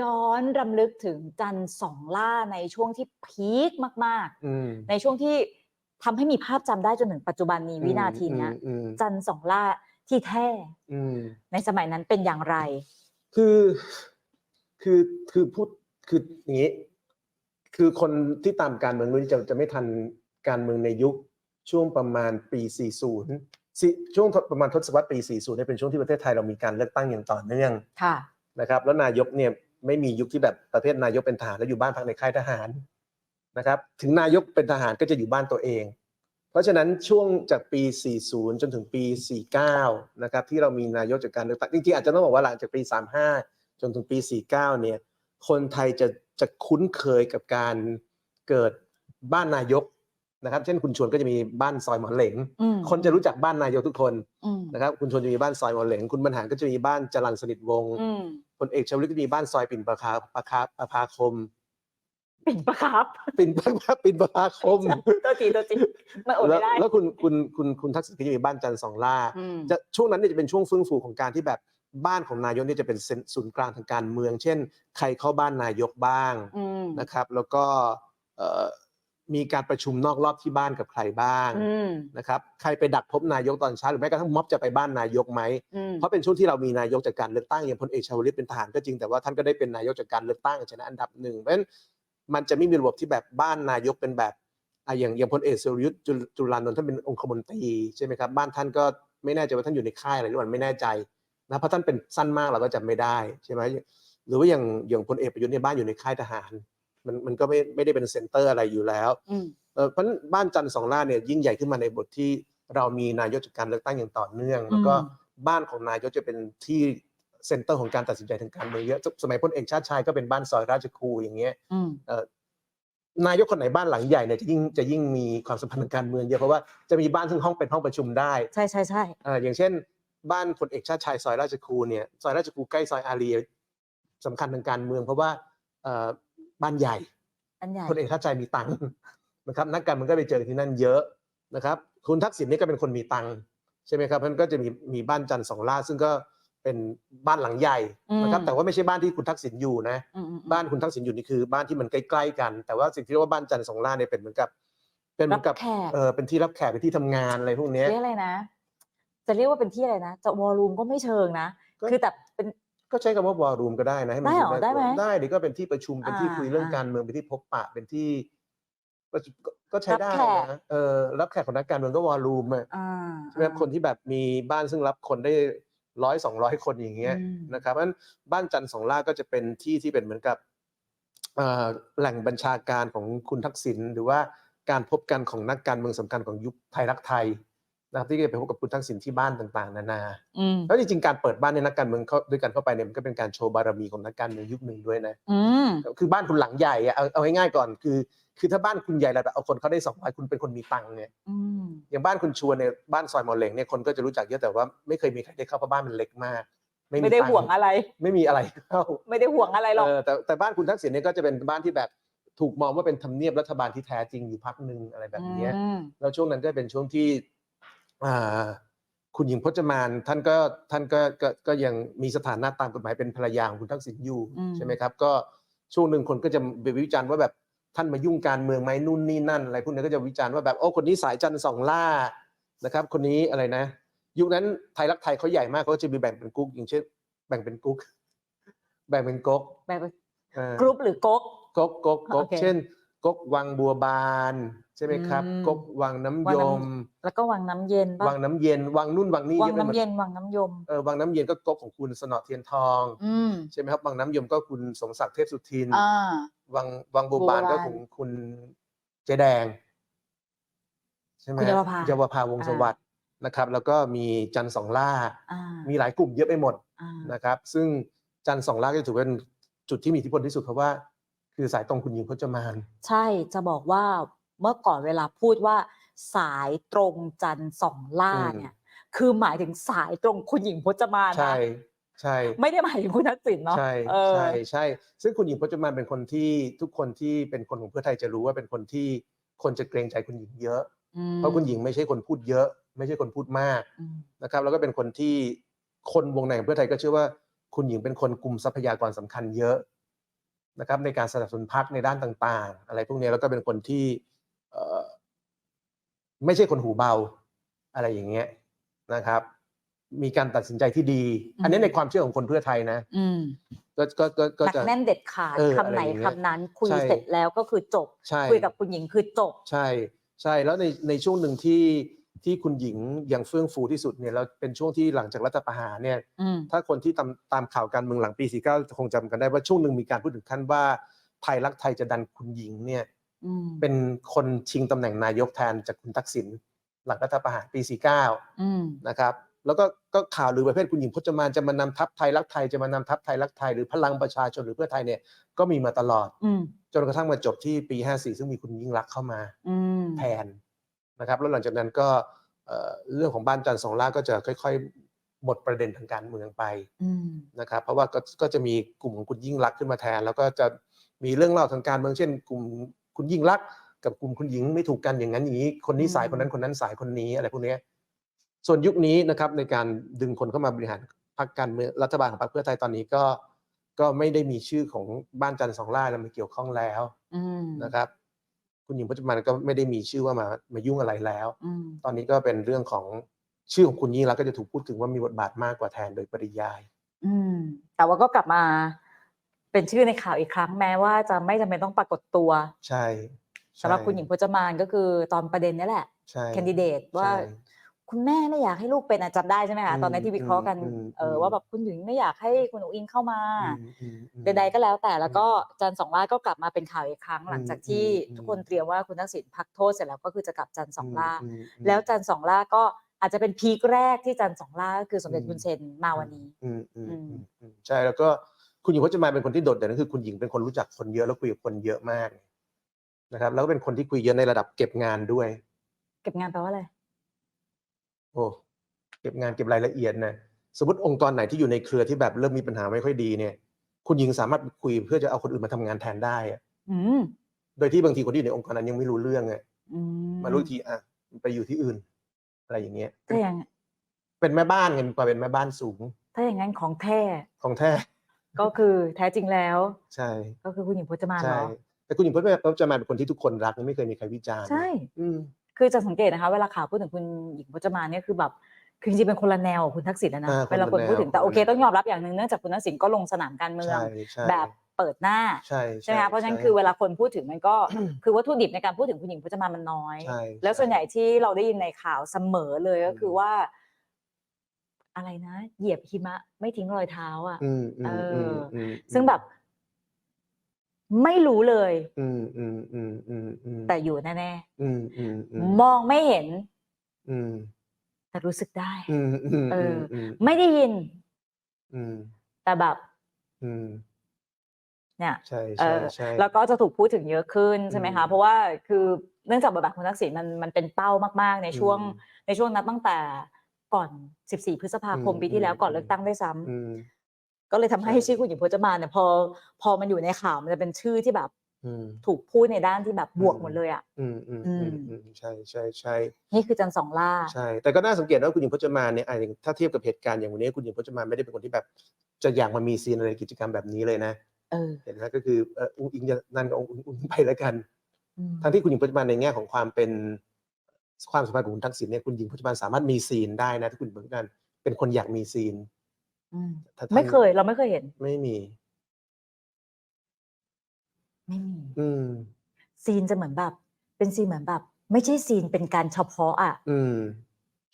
ย้อนรำลึกถึงจันทร์สองล่าในช่วงที่พีคมากอืมๆในช่วงที่ทำให้มีภาพจำได้จนถึงปัจจุบันนี้วินาทีเนี้ยอืมจันทร์สองล่าที่แท้อืมในสมัยนั้นเป็นอย่างไร คือคือคือพูดคืออย่างนี้ คือคนที่ตามการเมืองรุ่นจะจะไม่ทันการเมืองในยุคช่วงประมาณปี 40สิช่วงประมาณทศวรรษปี 40เนี่ยเป็นช่วงที่ประเทศไทยเรามีการเลือกตั้งอย่างต่อเนื่องค่ะนะครับ แล้วนายกเนี่ย ไม่มียุคที่แบบประเภทนายกเป็นทหารแล้วอยู่บ้านพักในค่ายทหารนะครับ ถึงนายกเป็นทหารก็จะอยู่บ้านตัวเอง เพราะฉะนั้นช่วงจากปี 40 จนถึงปี 49 นะครับที่เรามีนายกจากการเลือกตั้งจริงๆอาจจะต้องบอกว่าหลังจากปี 35 จนถึงปี 49 เนี่ยคนไทยจะจะคุ้นเคยกับการเกิดบ้านนายกนะครับ เช่นคุณชวนก็จะมีบ้านซอยหมอเหลงอืมคนจะรู้จักบ้านนายกทุกคนอืมนะครับ คุณชวนจะมีบ้านซอยหมอเหลง คุณบรรหารก็จะมีบ้านจรันสนิทวงศ์อืม พลเอกชวลิตก็มีบ้านซอยปิ่นประคาประคาประภาคม ปิ่นประครับปิ่นประภาปิ่นประภาคม ตัวจีตัวจีมันอดแล้วไม่ได้แล้วคุณคุณคุณคุณทักษิณก็จะมีบ้านจันทร์สองล่า อืม จะช่วงนั้นเนี่ยจะเป็นช่วงเฟื่องฟูของการที่แบบบ้านของนายกเนี่ยจะเป็นเซ็นศูนย์กลางทางการเมือง เช่น ใครเข้าบ้านนายกบ้างอืม นะครับ แล้วก็เอ่อ มีการประชุมนอกรอบที่บ้านกับใครบ้างอืมนะครับใครไปดักพบนายกตอนเช้าหรือแม้กระทั่งม็อบจะไปบ้านนายกไหมอืมเพราะเป็นช่วงที่เรามีนายกจากการเลือกตั้งอย่างพลเอกชวลิตเป็นทหารก็จริงแต่ว่าท่านก็ได้เป็นนายกจากการเลือกตั้งชนะอันดับหนึ่งเพราะฉะนั้นมันจะไม่มีระบบที่แบบบ้านนายกเป็นแบบอะอย่างอย่างพลเอกสุรยุทธ์จุลจุลานนท์ท่านเป็นองคมนตรีใช่ไหมครับบ้านท่านก็ไม่แน่ใจว่าท่านอยู่ในค่ายอะไรหรือเปล่าไม่แน่ใจนะเพราะท่านเป็นสั้นมากเราก็จำไม่ได้ใช่ไหมหรือว่าอย่างอย่างพลเอกประยุทธ์เนี่ยบ้านอยู่ในค่ายทหาร มันมันก็ไม่ไม่ได้เป็นเซ็นเตอร์อะไรอยู่แล้วอืมเออเพราะฉะนั้นบ้านจันทร์สองล่าเนี่ยยิ่งใหญ่ขึ้นมาในบทที่เรามีนายกจากการเลือกตั้งอย่างต่อเนื่อง แล้วก็อืมบ้านของนายกจะเป็นที่เซ็นเตอร์ของการตัดสินใจทางการเมืองเยอะสสมัยพลเอกชาติชายก็เป็นบ้านซอยราชครูอย่างเงี้ยอืมนายกคนไหนบ้านหลังใหญ่เนี่ยจะยิ่งจะยิ่งมีความสัมพันธ์ทางการเมืองเยอะเพราะว่าจะมีบ้านซึ่งห้องเป็นห้องประชุมได้ ใช่ใช่ใช่เอออย่างเช่น บ้านพลเอกชาติชายซอยราชครูเนี่ยซอยราชครูใกล้ซอยอารีสำคัญทางการเมือง เพราะว่าเอ่อ บ้านใหญ่อันใหญ่พลเอกชาติชายมีตังค์นะครับ นักการเมืองก็ไปเจอที่นั่นเยอะนะครับ คุณทักษิณนี่ก็เป็นคนมีตังค์ใช่ไหมครับเพราะฉะนั้นก็จะมีมีบ้านจันทร์สองล่าซึ่งก็เป็นบ้านหลังใหญ่นะครับ แต่ว่าไม่ใช่บ้านที่คุณทักษิณอยู่นะอืมอืมอืมบ้านคุณทักษิณอยู่นี่คือ บ้านที่มันใกล้ ๆ กัน แต่ว่าสิ่งที่เรียกว่าบ้านจันทร์สองล่าเนี่ยเป็นเหมือนกับ เป็นเหมือนกับรับแขกเออเป็นที่รับแขกเป็นที่ทำงานอะไรพวกเนี้ยเรียกอะไรนะ จะเรียกว่าเป็นที่อะไรนะ จะวอลลุ่มก็ไม่เชิงนะก็คือแต่เป็น ก็ใช้คำว่าวอรูมก็ได้นะให้มันได้เหรอน่ากลัวได้ไหม ได้ดิก็เป็นที่ประชุมเป็นที่อ่าคุยเรื่องอ่าการเมืองเป็นที่พบปะเป็นที่ประชุมก็ก็ใช้รับได้แขกนะเออรับแขกของนักการเมืองก็วอรูมอะอ่าใช่ไหมครับคนที่แบบมีบ้านซึ่งรับคนได้ร้อยสองร้อยคนอย่างเงี้ย อืม นะครับเพราะฉะนั้นบ้านจันทร์สองล่าก็จะเป็นที่ที่เป็นเหมือนกับเอ่อแหล่งบัญชาการของคุณทักษิณหรือว่าการพบกันของนักการเมืองสำคัญของยุคไทยรักไทย นะครับที่จะไปพบกับคุณทักษิณที่บ้านต่าง ๆ นานา อืมแล้วจริงๆการเปิดบ้านในนักการเมืองเข้าด้วยกันเข้าไปเนี่ยมันก็เป็นการโชว์บารมีของนักการเมืองยุคหนึ่งด้วยนะ อืมคือบ้านคุณหลังใหญ่อะเอาเอาง่ายๆก่อนคือ คือถ้าบ้านคุณใหญ่ระดับเอาคนเขาได้สองร้อยคุณเป็นคนมีตังค์เนี่ยอืมอย่างบ้านคุณชวนเนี่ยบ้านซอยหมอเหลงเนี่ยคนก็จะรู้จักเยอะแต่ว่าไม่เคยมีใครได้เข้าเพราะบ้านมันเล็กมากไม่ได้ตัค์ห่วงอะไร ไม่มีอะไรเข้า ไม่ได้ห่วงอะไรหรอก เออแต่แต่บ้านคุณทักษิณเนี่ยก็จะเป็นบ้านที่แบบถูกมองว่าเป็นทำเนียบรัฐบาลที่แท้จริงอยู่พักหนึ่งอะไรแบบเนี้ยอืมแล้วช่วงนั้นก็เป็นช่วงที่อ่า คุณหญิงพจมานท่านก็ท่านก็ก็ก็ยังมีสถานะตามกฎหมายเป็นภรรยาของคุณทักษิณอยู่อืมใช่ไหมครับ ก็ช่วงหนึ่งคนก็จะไปวิจารณ์ว่าแบบท่านมายุ่งการเมืองไหมนู่นนี่นั่นอะไรพวกนี้ก็จะวิจารณ์ว่าแบบโอ้คนนี้สายจันทร์สองล่านะครับ คนนี้อะไรนะ ยุคนั้นไทยรักไทยเขาใหญ่มากเขาก็จะมีแบ่งเป็นกุ๊กอย่างเช่นแบ่งเป็นกุ๊กแบ่งเป็นก๊กแบบเออกรุ๊ปหรือก๊กก๊กก๊กก๊กโอเคเช่น ก๊กวังบัวบานใช่ไหมครับ อืมก๊กวังน้ำวัยงน้ำมแล้วก็วังน้ำเย็นปะวังน้ำเย็น วังนุ่นวังนี่วังเยอะไปหมน้ำดเย็นวังน้ำยม เออวังน้ำเย็นก็ก๊กของคุณสนอเทียนทอง อืมใช่ไหมครับวังน้ำยมก็คุณสมศักดิ์เทพสุทิน อ่า วังวังบัวบานบัวบานก็ของคุณเจแดง ใช่ไหมคุณเยาวภาเยาวภาวงศ์อ่า สวัสดิ์นะครับ แล้วก็มีจันทร์สองล่า อ่ามีหลายกลุ่มเยอะไปหมดอ่านะครับ ซึ่งจันทร์สองล่าก็ถือเป็นจุดที่มีอิทธิพลที่สุดเพราะว่า คือสายตรงคุณหญิงพจมาน ใช่จะบอกว่าเมื่อก่อนเวลาพูดว่าสายตรงจันทร์สองล่าอืมเนี่ย คือหมายถึงสายตรงคุณหญิงพจมานใช่นะใช่ ไม่ได้หมายถึงคุณทักษิณเนาะใช่เออใช่ใช่ ซึ่งคุณหญิงพจมานเป็นคนที่ทุกคนที่เป็นคนของเพื่อไทยจะรู้ว่าเป็นคนที่คนจะเกรงใจคุณหญิงเยอะอืมเพราะคุณหญิงไม่ใช่คนพูดเยอะ ไม่ใช่คนพูดมากอืมนะครับ แล้วก็เป็นคนที่คนวงในของเพื่อไทยก็เชื่อว่า คุณหญิงเป็นคนกลุ่มทรัพยากรสำคัญเยอะ นะครับในการสนับสนุนพรรคในด้านต่างๆ อะไรพวกนี้แล้วก็เป็นคนที่เอ่อไม่ใช่คนหูเบาอะไรอย่างเงี้ยนะครับ มีการตัดสินใจที่ดี อันนี้ในความเชื่อของคนเพื่อไทยนะอืมก็ก็ก็ก็หนักจะแน่นเด็ดขาดเออคำไหนอะไรอย่างเงี้ยคำนั้น คุยใช่เสร็จแล้วก็คือจบใช่คุยกับคุณหญิงคือจบ ใช่ ใช่แล้วในในช่วงหนึ่งที่ ที่คุณหญิงยังเฟื่องฟูที่สุดเนี่ยแล้วเป็นช่วงที่หลังจากรัฐประหารเนี่ยอืมถ้าคนที่ตามตามข่าวการเมืองหลังปี 49 คงจำกันได้ว่าช่วงหนึ่งมีการพูดถึงขั้นว่าไทยรักไทยจะดันคุณหญิงเนี่ยอืมเป็นคนชิงตำแหน่งนายกแทนจากคุณทักษิณหลังรัฐประหารปี 49อืมนะครับแล้วก็ก็ข่าวหรือประเภทคุณหญิงพจมานจะมานำทัพไทยรักไทยจะมานำทัพไทยรักไทยหรือพลังประชาชนหรือเพื่อไทยเนี่ยก็มีมาตลอดอืมจนกระทั่งมาจบที่ปี 54 ซึ่งมีคุณยิ่งรักษณ์เข้ามาอืมแทน นะครับแล้วหลังจากนั้นก็เอ่อเรื่องของบ้านจันทร์สองล่าก็จะค่อยๆ หมดประเด็นทางการเมืองไปอืมนะครับเพราะว่าก็ก็จะมีกลุ่มของคุณยิ่งรักษณ์ขึ้นมาแทน แล้วก็จะมีเรื่องเล่าทางการเมืองเช่น กลุ่มคุณยิ่งรักษณ์กับกลุ่มคุณหญิงไม่ถูกกันอย่างนั้นอย่างนี้ คนนี้สายคนนั้นคนนั้นสายคนนี้อะไรพวกเนี้ยส่วนยุคนี้นะครับในการดึงคนเข้ามาบริหารพรรคการเมืองรัฐบาลของพรรคเพื่อไทยตอนนี้ก็ก็ไม่ได้มีชื่อของบ้านจันทร์สองล่าแล้วมาเกี่ยวข้องแล้วอืมนะครับ คุณหญิงพจมานก็ไม่ได้มีชื่อว่ามามายุ่งอะไรแล้ว อืมตอนนี้ก็เป็นเรื่องของชื่อของคุณยิ่งรักษณ์ก็จะถูกพูดถึงว่ามีบทบาทมากกว่าแทนโดยปริยาย อืม แต่ว่าก็กลับมาเป็นชื่อในข่าวอีกครั้งแม้ว่าจะไม่จำเป็นต้องปรากฏตัวใช่ใช่สำหรับคุณหญิงพจมานก็คือตอนประเด็นนี้แหละใช่แคนดิเดตว่าใช่ คุณแม่ไม่อยากให้ลูกเป็นอะจำได้ใช่ไหมคะอืมตอนนั้นที่วิเคราะห์กันอืมเอออืมว่าแบบคุณหญิงไม่อยากให้คุณอุ๋งอิงเข้ามาอืมอืมอืมใดๆก็แล้วแต่แล้วก็จันทร์สองล่าก็กลับมาเป็นข่าวอีกครั้ง หลังจากที่อืมทุกคนเตรียมว่าคุณทักษิณพักโทษเสร็จแล้วก็คือจะกลับจันทร์สองล่ามอืมแล้วจันทร์สองล่าก็อาจจะเป็นพีคแรกที่จันทร์สองล่าก็คือสมเด็จอืมคุณเซนมาวันนี้อืมอืมอือืมมอืมใช่แล้วก็คุณหญิงพจมานเป็นคนที่โดดเด่นก็คือคุณหญิงเป็นคนรู้จักคนเยอะแล้วคุยกับคนเยอะมากนะครับ แล้วก็เป็นคนที่คุยเยอะในระดับเก็บงานด้วย เก็บงานแปลว่าอะไร โอ้เก็บงานเก็บรายละเอียดนะสมมติองค์กรไหนที่อยู่ในเครือที่แบบเริ่มมีปัญหาไม่ค่อยดีเนี่ย คุณหญิงสามารถคุยเพื่อจะเอาคนอื่นมาทำงานแทนได้อะอืมโดยที่บางทีคนที่อยู่ในองค์กรนั้นยังไม่รู้เรื่องอะอืมมารู้อีกทีอะไปอยู่ที่อื่น อะไรอย่างเงี้ยถ้าอย่างเป็นแม่บ้านไงมีความเป็นแม่บ้านสูง ถ้าอย่างนั้นของแท้ของแท้ก็คือแท้จริงแล้ว ใช่ ก็คือคุณหญิงพจมานใช่เนาะแต่คุณหญิงพจมานเป็นคนที่ทุกคนรักไม่เคยมีใครวิจารณ์ใช่ อืม คือจะสังเกตนะคะเวลาข่าวพูดถึงคุณหญิงพจมานเนี่ยคือแบบคือจริงๆเป็นคนละแนวกับคุณทักษิณแล้วนะอ่าเวลาคนคนละแนวพูดถึงแต่โอเคคนละแนวต้องยอมรับอย่างหนึ่งเนื่องจากคุณทักษิณก็ลงสนามการเมืองใช่ใช่แบบเปิดหน้าใช่ใช่ไหมคะเพราะฉะนั้นใช่คือเวลาคนพูดถึงมันก็คือวัตถุดิบในการพูดถึงคุณหญิงพจมานมันน้อยใช่แล้วส่วนใหญ่ที่เราได้ยินในข่าวเสมอเลยก็คืออืมว่า อะไรนะ เหยียบหิมะไม่ทิ้งรอยเท้าอะอืมอืมเอออืมอืมซึ่งแบบ ไม่รู้เลย อืมอืมอืมอืมอืมแต่อยู่แน่อืมอืมอืมๆมองไม่เห็น อืมแต่รู้สึกได้ อืมอืมเออ อืมไม่ได้ยิน อืมแต่แบบ อืมเนี่ย ใช่เอใช่อ ใช่ แล้วก็จะถูกพูดถึงเยอะขึ้นใช่ไหมคะ อืมเพราะว่าคือเนื่องจากบทบาทคุณทักษิณมันมันเป็นเป้ามากๆ ในช่วงอืมในช่วงนั้นตั้งแต่ก่อน 14 พฤษภาคมอืมปีที่แล้วอืมก่อนเลือกตั้งด้วยซ้ำ อืม ก็เลยทำให้ใช่ชื่อคุณหญิงพจมานเนี่ยพอพอมันอยู่ในข่าวมันจะเป็นชื่อที่แบบอืมถูกพูดในด้านที่แบบบวกอืมหมดเลยอะ อืมอืมอือืมมอืมใช่ใช่ใช่นี่คือจันทร์สองล่า ใช่ แต่ก็น่าสังเกตว่าคุณหญิงพจมานเนี่ยอะอย่างถ้าเทียบกับเหตุการณ์อย่างวันนี้คุณหญิงพจมานไม่ได้เป็นคนที่แบบ จะอยากมามีซีนอะไรกิจกรรมแบบนี้เลยนะเออเห็นไหมก็คือเอออุ้งอิงจะนั่นก็อุ้งอุ้งไปแล้วกันอืมทั้งที่คุณหญิงพจมานในแง่ของความเป็นความสัมพันธ์ของคุณทักษิณเนี่ยคุณหญิงพจมานสามารถมีซีนได้นะที่คุณหญิงพจมานเป็นคนอยากมีซีนอืม ถ้าท่านไม่เคย เราไม่เคยเห็น ไม่มี ไม่มี อืม ซีนจะเหมือนแบบ เป็นซีนเหมือนแบบ ไม่ใช่ซีนเป็นการเฉพาะอะอืม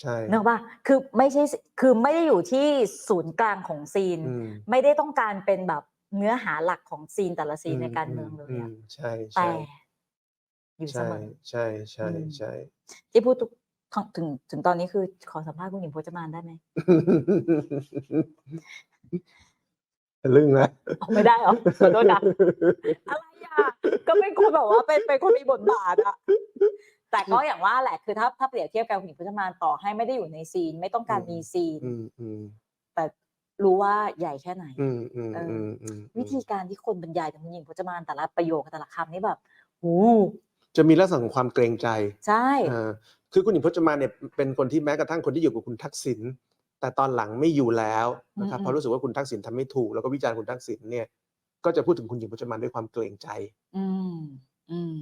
ใช่นึกว่าคือไม่ใช่ซีคือไม่ได้อยู่ที่ศูนย์กลางของซีน อืมไม่ได้ต้องการเป็นแบบเนื้อหาหลักของซีนแต่ละซีนในการเมืองเลยอะมใช่แต่ใช่อยู่เสใช่มอ ใช่ใช่อืม ใช่ที่พูดทุก ถึงถึงตอนนี้คือขอสัมภาษณ์คุณหญิงพจมานได้ไหมลึ่งนะเอาไม่ได้เหรอขอโทษนะอะไรอะก็เป็นคนแบบว่าเป็นเป็นคนมีบทบาทอะแต่ก็อย่างว่าแหละคือถ้าถ้าเปรียบเทียบกับคุณหญิงพจมานต่อให้ไม่ได้อยู่ในซีน ไม่ต้องการมีซีนอืมอืมแต่รู้ว่าใหญ่แค่ไหนอืมอืมเอออือืมอืมวิธีการที่คนบรรยายถึงคุณหญิงพจมานแต่ละประโยคแต่ละคำนี่แบบโอ้จะมีลักษณะของความเกรงใจ ใช่เออ คือคุณหญิงพจมานเนี่ยเป็นคนที่แม้กระทั่งคนที่อยู่กับคุณทักษิณแต่ตอนหลังไม่อยู่แล้วนะครับเพราะรู้สึกว่าคุณทักษิณทำไม่ถูกแล้วก็วิจารณ์คุณทักษิณเนี่ย ก็จะพูดถึงคุณหญิงพจมานด้วยความเกรงใจ อืมอืม